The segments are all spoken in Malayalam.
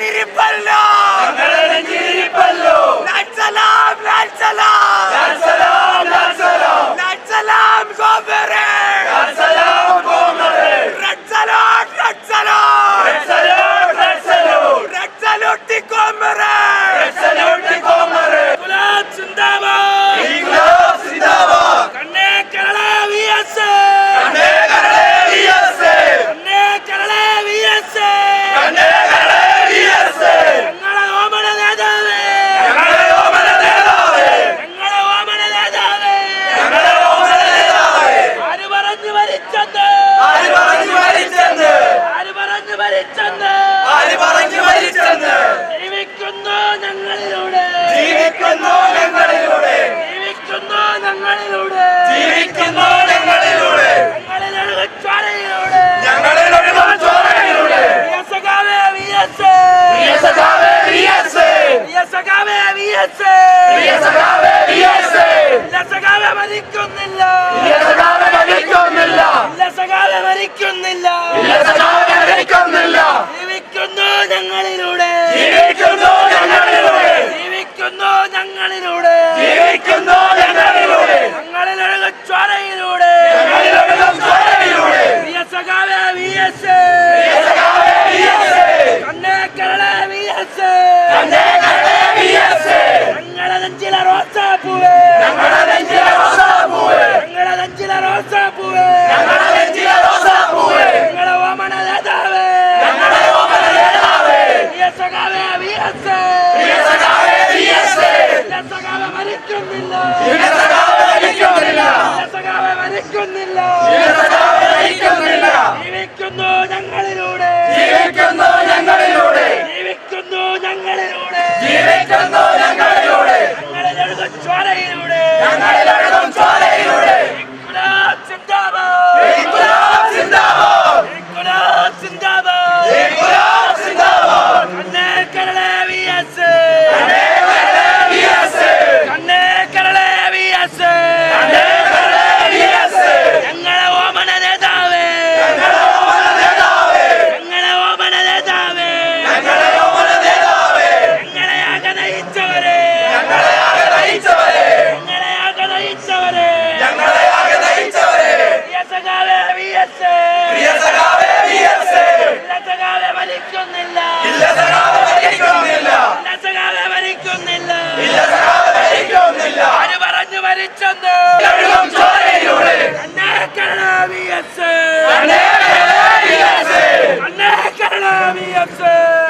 rimbalzo! ഞങ്ങളിലൂടെ മരിക്കുന്നില്ല. മരിക്കുന്നില്ല. ഞങ്ങളിലൂടെ വിജയിക്കുന്നു ഞങ്ങളിലൂടെ ഞങ്ങളിലൊഴുകും ചോരയിലൂടെ ഞങ്ങളിലൊഴുകും ചോരയിലൂടെ വി എസ് വി സഹിക്കുന്നില്ല ജീവിക്കുന്നു ഞങ്ങളിലൂടെ. ജീവിക്കുന്നു ഞങ്ങളിലൂടെ. ജീവിക്കുന്നു ഞങ്ങളിലൂടെ. ജീവിക്കുന്നു ഞങ്ങളിലൂടെ. ഞങ്ങളിലൂടെ ഞങ്ങളിലൂടെ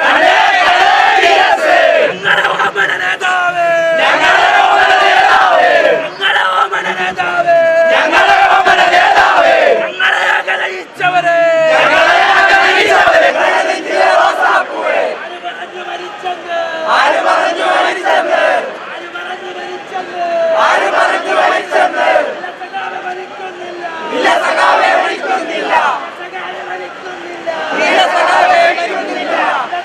Anne! ஆறு